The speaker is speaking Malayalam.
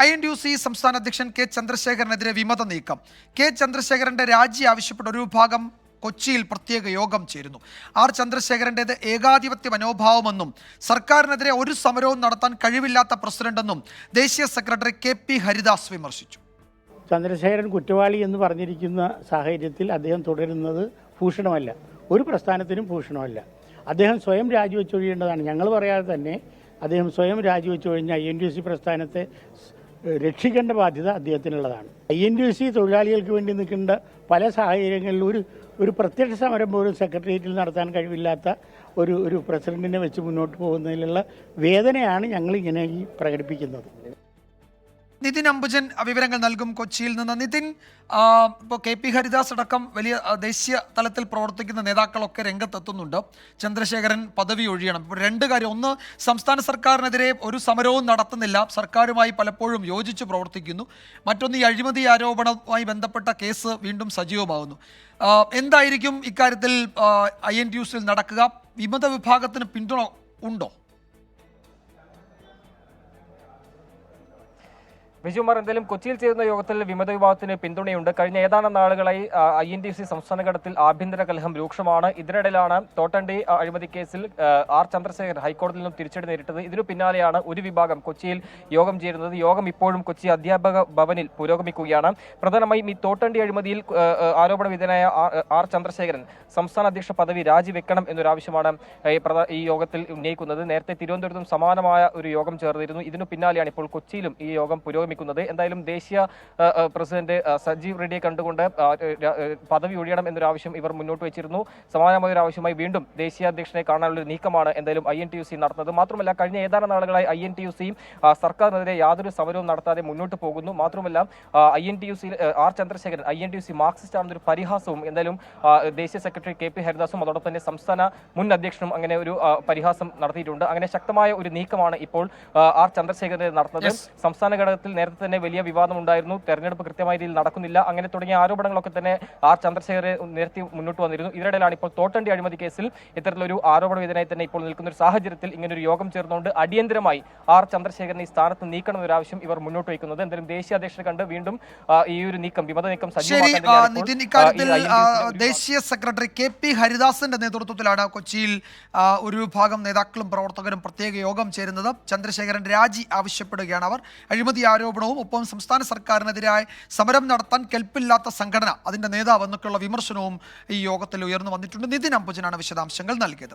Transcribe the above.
ഐ എൻ യു സി സംസ്ഥാന അധ്യക്ഷൻ കെ ചന്ദ്രശേഖരനെതിരെ വിമത നീക്കം. കെ ചന്ദ്രശേഖരന്റെ രാജി ആവശ്യപ്പെട്ട ഒരു വിഭാഗം കൊച്ചിയിൽ പ്രത്യേക യോഗം ചേരുന്നു. ആർ ചന്ദ്രശേഖരന്റേത് ഏകാധിപത്യ മനോഭാവമെന്നും സർക്കാരിനെതിരെ ഒരു സമരവും നടത്താൻ കഴിവില്ലാത്ത പ്രസിഡന്റെന്നും ദേശീയ സെക്രട്ടറി കെ പി ഹരിദാസ് വിമർശിച്ചു. ചന്ദ്രശേഖരൻ കുറ്റവാളി എന്ന് പറഞ്ഞിരിക്കുന്ന സാഹചര്യത്തിൽ അദ്ദേഹം തുടരുന്നത് ഭൂഷണമല്ല. ഒരു പ്രസ്ഥാനത്തിനും ഭൂഷണമല്ല. അദ്ദേഹം സ്വയം രാജിവെച്ചൊഴിയേണ്ടതാണ്. ഞങ്ങൾ പറയാതെ തന്നെ അദ്ദേഹം സ്വയം രാജിവെച്ചു കഴിഞ്ഞാൽ ഐ എൻ ഡി സി പ്രസ്ഥാനത്തെ രക്ഷിക്കേണ്ട ബാധ്യത അദ്ദേഹത്തിനുള്ളതാണ്. ഐ എൻ ഡി സി തൊഴിലാളികൾക്ക് വേണ്ടി നിൽക്കേണ്ട പല സാഹചര്യങ്ങളിലും ഒരു ഒരു പ്രത്യക്ഷ സമരം പോലും സെക്രട്ടേറിയറ്റിൽ നടത്താൻ കഴിവില്ലാത്ത ഒരു ഒരു പ്രസിഡന്റിനെ വെച്ച് മുന്നോട്ട് പോകുന്നതിലുള്ള വേദനയാണ് ഞങ്ങൾ ഇങ്ങനെ ഈ പ്രകടിപ്പിക്കുന്നത്. നിതിൻ അംബുജൻ വിവരങ്ങൾ നൽകും കൊച്ചിയിൽ നിന്ന്. നിതിൻ ഇപ്പോൾ കെ പി ഹരിദാസ് അടക്കം വലിയ ദേശീയ തലത്തിൽ പ്രവർത്തിക്കുന്ന നേതാക്കളൊക്കെ രംഗത്തെത്തുന്നുണ്ട്. ചന്ദ്രശേഖരൻ പദവി ഒഴിയണം. ഇപ്പോൾ രണ്ട് കാര്യം. ഒന്ന് സംസ്ഥാന സർക്കാരിനെതിരെ ഒരു സമരവും നടത്തുന്നില്ല. സർക്കാരുമായി പലപ്പോഴും യോജിച്ച് പ്രവർത്തിക്കുന്നു. മറ്റൊന്ന് ഈ അഴിമതി ആരോപണവുമായി ബന്ധപ്പെട്ട കേസ് വീണ്ടും സജീവമാകുന്നു എന്തായിരിക്കും ഇക്കാര്യത്തിൽ ഐ എൻ ടി യുസിൽ നടക്കുക? വിമത വിഭാഗത്തിന് പിന്തുണ ഉണ്ടോ? വിജുമാർ എന്തായാലും കൊച്ചിയിൽ ചേരുന്ന യോഗത്തിൽ വിമത വിഭാഗത്തിന് പിന്തുണയുണ്ട്. കഴിഞ്ഞ ഏതാനും നാളുകളായി ഐ എൻ ടി സി സംസ്ഥാന ഘടകത്തിൽ ആഭ്യന്തര കലഹം രൂക്ഷമാണ്. ഇതിനിടയിലാണ് തോട്ടണ്ടി അഴിമതി കേസിൽ ആർ ചന്ദ്രശേഖർ ഹൈക്കോടതിയിൽ നിന്നും തിരിച്ചടി നേരിട്ടത്. ഇതിനു പിന്നാലെയാണ് ഒരു വിഭാഗം കൊച്ചിയിൽ യോഗം ചേരുന്നത്. യോഗം ഇപ്പോഴും കൊച്ചി അധ്യാപക ഭവനിൽ പുരോഗമിക്കുകയാണ്. പ്രധാനമായും ഈ തോട്ടണ്ടി അഴിമതിയിൽ ആരോപണ വിധേയനായ ആർ- ചന്ദ്രശേഖരൻ സംസ്ഥാന അധ്യക്ഷ പദവി രാജിവെക്കണം എന്നൊരാവശ്യമാണ് ഈ യോഗത്തിൽ ഉന്നയിക്കുന്നത്. നേരത്തെ തിരുവനന്തപുരത്തും സമാനമായ ഒരു യോഗം ചേർന്നിരുന്നു. ഇതിനു പിന്നാലെയാണ് ഇപ്പോൾ കൊച്ചിയിലും ഈ യോഗം പുരോഗമിക്കുന്നത്. എന്തായാലും ദേശീയ പ്രസിഡന്റ് സജീവ് റെഡ്ഡിയെ കണ്ടുകൊണ്ട് പദവി ഒഴിയണം എന്നൊരു ആവശ്യം ഇവർ മുന്നോട്ട് വെച്ചിരുന്നു. സമാനമായ ഒരു ആവശ്യമായി വീണ്ടും ദേശീയ അധ്യക്ഷനെ കാണാനുള്ള ഒരു നീക്കമാണ് എന്തായാലും I N T U C നടത്തുന്നത്. മാത്രമല്ല കഴിഞ്ഞ ഏതാനും നാളുകളായി ഐ എൻ ടി യു സിയും സർക്കാരിനെതിരെ യാതൊരു സമരവും നടത്താതെ മുന്നോട്ട് പോകുന്നു. മാത്രമല്ല I N T U C R Chandrasekharan I N T U C Marxist ആണെന്നൊരു പരിഹാസവും എന്തായാലും ദേശീയ സെക്രട്ടറി കെ പി ഹരിദാസും അതോടൊപ്പം തന്നെ സംസ്ഥാന മുൻ അധ്യക്ഷനും അങ്ങനെ ഒരു പരിഹാസം നടത്തിയിട്ടുണ്ട്. അങ്ങനെ ശക്തമായ ഒരു നീക്കമാണ് ഇപ്പോൾ ആർ ചന്ദ്രശേഖരൻ നടത്തുന്നത്. സംസ്ഥാന ഘടകത്തിൽ നേരത്തെ തന്നെ വലിയ വിവാദം ഉണ്ടായിരുന്നു. തെരഞ്ഞെടുപ്പ് കൃത്യമായ രീതിയിൽ നടക്കുന്നില്ല. അങ്ങനെ തുടങ്ങിയ ആരോപണങ്ങളൊക്കെ തന്നെ ആർ ചന്ദ്രശേഖരെ നിരത്തി മുന്നോട്ട് വന്നിരുന്നു. ഇതിനിടയിലാണ് ഇപ്പോൾ തോട്ടണ്ടി അഴിമതി കേസിൽ ഇത്തരത്തിലൊരു ആരോപണ വിധനായി തന്നെ ഇപ്പോൾ നിൽക്കുന്ന ഒരു സാഹചര്യത്തിൽ ഇങ്ങനെ ഒരു യോഗം ചേർന്നുകൊണ്ട് അടിയന്തരമായി ആർ ചന്ദ്രശേഖരനെ ഈ സ്ഥാനത്ത് നീക്കണം എന്നൊരാവശ്യം ഇവർ മുന്നോട്ട് വയ്ക്കുന്നത്. എന്തായാലും ദേശീയ അധ്യക്ഷനെ കണ്ട് വീണ്ടും ഈ ഒരു നീക്കം വിമത നീക്കം സജീവമാക്കാൻ ദേശീയ സെക്രട്ടറി കെ പി ഹരിദാസിന്റെ നേതൃത്വത്തിലാണ് കൊച്ചിയിൽ ഒരു വിഭാഗം നേതാക്കളും പ്രവർത്തകരും പ്രത്യേക യോഗം ചേരുന്നത്. ചന്ദ്രശേഖരൻ രാജി ആവശ്യപ്പെടുകയാണ് അവർ. അഴിമതി ആരോപണവും ഒപ്പം സംസ്ഥാന സർക്കാരിനെതിരായ സമരം നടത്താൻ കെൽപ്പില്ലാത്ത സംഘടന അതിന്റെ നേതാവ് എന്നൊക്കെയുള്ള വിമർശനവും ഈ യോഗത്തിൽ ഉയർന്നു വന്നിട്ടുണ്ട്. നിതിൻ അംബുജനാണ് വിശദാംശങ്ങൾ നൽകിയത്.